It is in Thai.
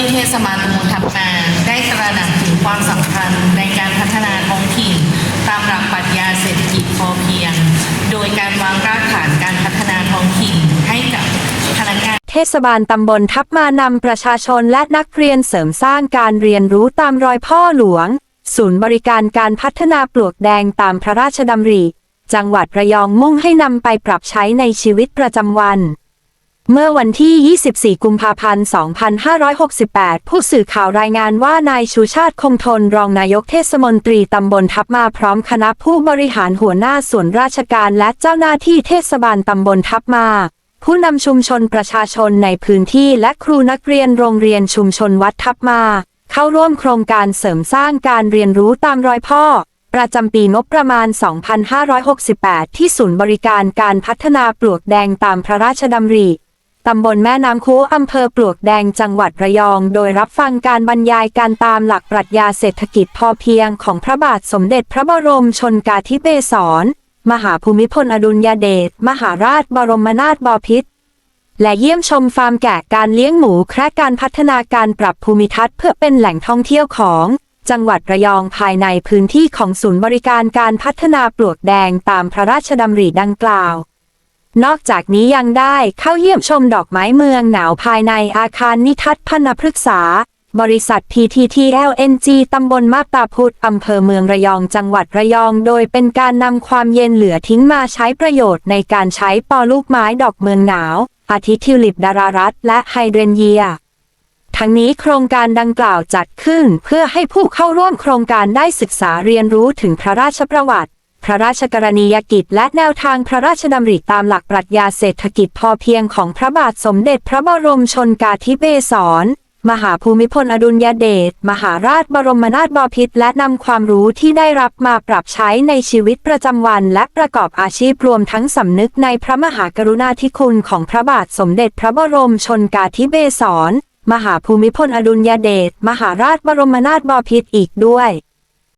ยเทศบาลตำบลทับมาได้ตระหนักถึงความสำคัญในการพัฒนาท้องถิ่น ตามหลักปรัชญาเศรษฐกิจพอเพียง โดยการวางรากฐานการพัฒนาท้องถิ่นให้กับพนักงานเทศบาลตำบลทับมานำประชาชนและนักเรียนเสริมสร้างการเรียนรู้ตามรอยพ่อหลวง ศูนย์บริการการพัฒนาปลวกแดงตามพระราชดำริ จังหวัดระยองมุ่งให้นำไปปรับใช้ในชีวิตประจำวัน เมื่อวันที่ 24 กุมภาพันธ์ 2568 ผู้สื่อข่าวรายงานว่านายชูชาติคงทนรองนายกเทศมนตรีตำบลทับมาพร้อมคณะผู้บริหารหัวหน้าส่วนราชการและเจ้าหน้าที่เทศบาลตำบลทับมา ผู้นำชุมชนประชาชนในพื้นที่และครูนักเรียนโรงเรียนชุมชนวัดทับมา เข้าร่วมโครงการเสริมสร้างการเรียนรู้ตามรอยพ่อประจำปีงบประมาณ 2568 ที่ศูนย์บริการการพัฒนาปลวกแดงตามพระราชดำริ ตำบลแม่น้ำคูอำเภอปลวกแดงจังหวัดระยอง โดยรับฟังการบรรยายการตามหลักปรัชญาเศรษฐกิจพอเพียงของพระบาทสมเด็จพระบรมชนกาธิเบศร มหาภูมิพลอดุลยเดช มหาราชบรมนาถบพิตร และเยี่ยมชมฟาร์มแกะการเลี้ยงหมูแคระการพัฒนาการปรับภูมิทัศน์เพื่อเป็นแหล่งท่องเที่ยวของ จังหวัดระยองภายในพื้นที่ของศูนย์บริการการพัฒนาปลวกแดงตามพระราชดำริดังกล่าว นอกจากนี้ยังได้เข้าเยี่ยมชมดอกไม้เมืองหนาวภายในอาคารนิทัศน์พนพฤกษา บริษัท PTTLNG ตำบลมาบตาพุธอำเภอเมืองระยองจังหวัดระยอง โดยเป็นการนำความเย็นเหลือทิ้งมาใช้ประโยชน์ในการใช้ปอลูกไม้ดอกเมืองหนาว อาทิทิวลิปดารารัตและไฮเดรนเยียทั้งนี้โครงการดังกล่าวจัดขึ้นเพื่อให้ผู้เข้าร่วมโครงการได้ศึกษาเรียนรู้ถึงพระราชประวัติ พระราชกรณียกิจและแนวทางพระราชดำริตามหลักปรัชญาเศรษฐกิจพอเพียงของพระบาทสมเด็จพระบรมชนกาธิเบศรมหาภูมิพลอดุลยเดช มหาราชบรมนาถบพิตรและนำความรู้ที่ได้รับมาปรับใช้ในชีวิตประจำวัน และประกอบอาชีพรวมทั้งสำนึกในพระมหากรุณาธิคุณของพระบาทสมเด็จพระบรมชนกาธิเบศร มหาภูมิพลอดุลยเดช มหาราชบรมนาถบพิตรอีกด้วย